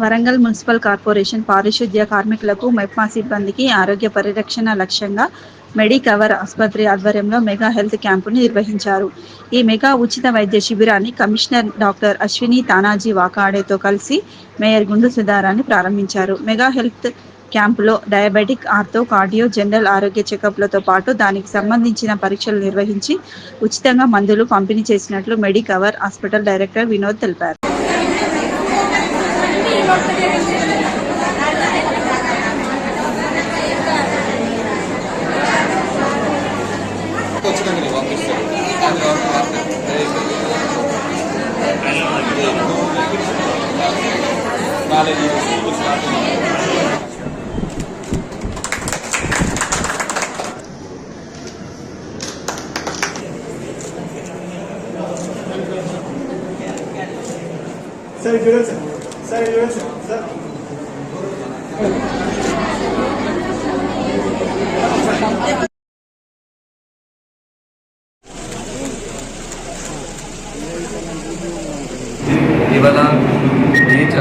Warangal municipal corporation పారిశుద్ధ్య కార్మికులకు మెప్మా సిబ్బందికి ఆరోగ్య పరిరక్షణ లక్ష్యంగా మెడికవర్ ఆసుపత్రి ఆధ్వర్యంలో మెగా హెల్త్ క్యాంపును నిర్వహించారు. ఈ మెగా ఉచిత వైద్య శిబిరాన్ని కమిషనర్ డాక్టర్ అశ్విని తానాజీ వాకాడేతో కలిసి మేయర్ గుండు సుధారాన్ని ప్రారంభించారు. మెగా హెల్త్ క్యాంపులో డయాబెటిక్ ఆర్థో కార్డియో జనరల్ ఆరోగ్య చెకప్లతో పాటు దానికి సంబంధించిన పరీక్షలు నిర్వహించి ఉచితంగా మందులు పంపిణీ చేసినట్లు మెడికవర్ హాస్పిటల్ డైరెక్టర్ వినోద్ తెలిపారు. వచ్చినాక పంపిస్తాను అది వరకు మాట్లాడు కాలేజీ స్కూల్ స్టార్ట్ సార్ ఇక్కడ చూడండి సార్ సార్ ఇక్కడ చూడండి సార్ సార్ ఇవాళ ఈచ్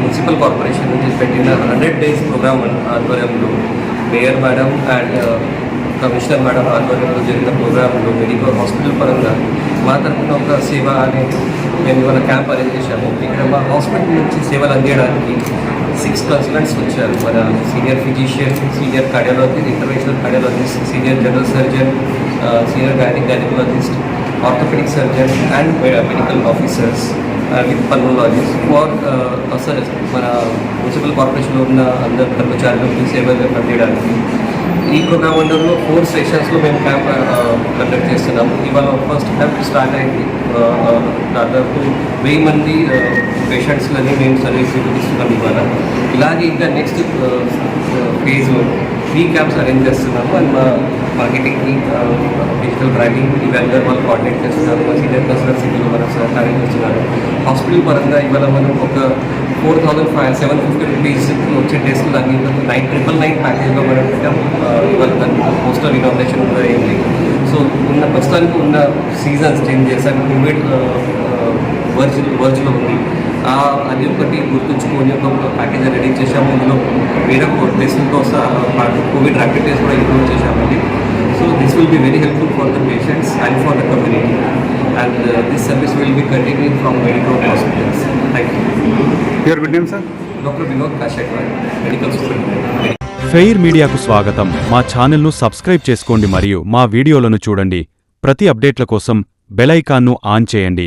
మున్సిపల్ కార్పొరేషన్ నుంచి పెట్టిన హండ్రెడ్ డేస్ ప్రోగ్రామ్ ఆధ్వర్యంలో mayor madam and uh, commissioner madam ఆధ్వర్యంలో జరిగిన ప్రోగ్రాంలో మెడికల్ హాస్పిటల్ పరంగా మా తరఫున ఒక సేవ అనేది మేము ఇవాళ క్యాంప్ అరేంజ్ చేశాము. ఇక్కడ మా హాస్పిటల్ నుంచి సేవలు అందించడానికి సిక్స్ కన్సల్టెంట్స్ వచ్చారు. మన senior physician senior cardiologist international cardiologist senior general surgeon uh, senior gynic gynaecologist orthopaedic surgeon and medical officers with pulmonologist for sir మన మున్సిపల్ కార్పొరేషన్లో ఉన్న అందరు కర్మచారులకు సేవలు అందించడానికి. ఈ ప్రోగ్రామ్ అండర్లో ఫోర్ సెషన్స్లో మేము క్యాంప్ కండక్ట్ uh, చేస్తున్నాము. ఇవాళ ఫస్ట్ క్యాంప్ స్టార్ట్ అయింది. దాదాపు వెయ్యి మంది పేషెంట్స్లని మేము సర్వీస్ ఇస్తున్నాం ఇవాళ. ఇలాగే ఇంకా నెక్స్ట్ ఫేజ్లో uh, క్యాంప్స్ అరేంజ్ చేస్తున్నాము అండ్ మా మార్కెటింగ్కి డిజిటల్ డ్రైవింగ్ ఇవన్నీ వాళ్ళు కోఆర్డినేట్ చేస్తున్నారు మా సీనియర్ కస్టమర్ సిటీలో మనం సహకారం చేస్తున్నారు హాస్పిటల్ పరంగా ఇవాళ మనం ఒక four thousand five seven fifty rupees వచ్చే టెస్ట్ దాన్ని నైన్ ట్రిపుల్ నైన్ ప్యాకేజ్లో మనం పెట్టాము ఆ, ఇవాళ దానికి పోస్టర్ ఇనాగ్రేషన్ కూడా అయింది సో ఉన్న ప్రస్తుతానికి ఉన్న సీజన్స్ చేంజ్ చేశాక కోవిడ్ వర్జ్ వర్జ్లో ఉంది ఆ, అది ఒకటి గుర్తుంచుకొని ఒక ప్యాకేజ్ రెడీ చేశాము. ఇందులో వేరే టెస్ట్తో పాటు కోవిడ్ ర్యాపిడ్ టెస్ట్ కూడా ఇంక్లూడ్ చేశామండి so this will be very helpful for the patients and for the community and this service will be continuing from medical hospitals thank you your good name sir doctor Vinod Kashekar medical superintendent fair మీడియాకు స్వాగతం మా ఛానల్ను subscribe చేసుకోండి మరియు మా వీడియోలను చూడండి ప్రతి అప్డేట్ల కోసం బెల్ ఐకాన్ను ఆన్ చేయండి